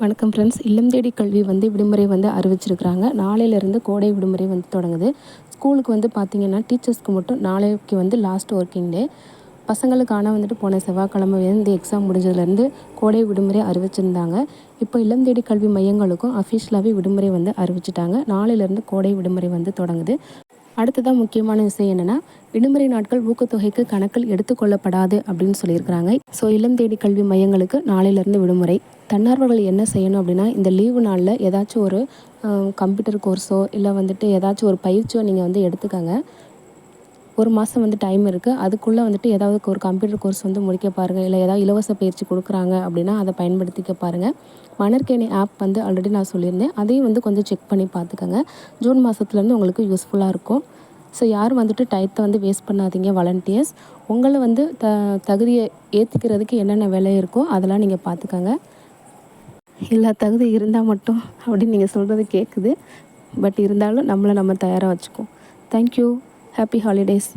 வணக்கம் ஃப்ரெண்ட்ஸ் இல்லம் தேடி கல்வி வந்து விடுமுறை வந்து அறிவிச்சிருக்கிறாங்க. நாளையிலேருந்து கோடை விடுமுறை வந்து தொடங்குது. ஸ்கூலுக்கு வந்து பார்த்திங்கன்னா டீச்சர்ஸ்க்கு மட்டும் நாளைக்கு வந்து லாஸ்ட் ஒர்க்கிங் டே பசங்களுக்கான வந்துட்டு போன செவ்வாய்க்கிழமை வந்து எக்ஸாம் முடிஞ்சதுலேருந்து கோடை விடுமுறை அறிவிச்சிருந்தாங்க. இப்போ இல்லம் தேடி கல்வி மையங்களுக்கும் அஃபிஷியலாகவே விடுமுறை வந்து அறிவிச்சிட்டாங்க. நாளையிலேருந்து கோடை விடுமுறை வந்து தொடங்குது. அடுத்ததான் முக்கியமான விஷயம் என்னென்னா விடுமுறை நாட்கள் ஊக்கத்தொகைக்கு கணக்கில் எடுத்துக்கொள்ளப்படாது அப்படின்னு சொல்லியிருக்கிறாங்க. ஸோ இளம் தேடி கல்வி மையங்களுக்கு நாளையிலேருந்து விடுமுறை. தன்னார்வர்கள் என்ன செய்யணும் அப்படின்னா இந்த லீவு நாளில் ஏதாச்சும் ஒரு கம்ப்யூட்டர் கோர்ஸோ இல்லை வந்துட்டு ஏதாச்சும் ஒரு பயிற்சியோ நீங்கள் வந்து எடுத்துக்கங்க. ஒரு மாதம் வந்து டைம் இருக்குது அதுக்குள்ளே வந்துட்டு ஏதாவது ஒரு கம்ப்யூட்டர் கோர்ஸ் வந்து முடிக்க பாருங்கள் இல்லை ஏதாவது இலவச பயிற்சி கொடுக்குறாங்க அப்படின்னா அதை பயன்படுத்திக்க பாருங்கள் மணற்கேணி ஆப் வந்து ஆல்ரெடி நான் சொல்லியிருந்தேன். அதையும் வந்து கொஞ்சம் செக் பண்ணி பார்த்துக்கோங்க. ஜூன் மாதத்துலேருந்து உங்களுக்கு யூஸ்ஃபுல்லாக இருக்கும். ஸோ யாரும் வந்துட்டு டயத்தை வந்து வேஸ்ட் பண்ணாதீங்க வாலண்டியர்ஸ் உங்களை வந்து த தகுதியை ஏற்றுக்கிறதுக்கு என்னென்ன வேலை இருக்கோ அதெல்லாம் நீங்கள் பார்த்துக்கோங்க. எல்லா தகுதி இருந்தால் மட்டும் அப்படின்னு நீங்கள் சொல்கிறது கேட்குது பட் இருந்தாலும் நம்மளை நம்ம தயாராக வச்சுக்கோம் தேங்க்யூ ஹாப்பி ஹாலிடேஸ்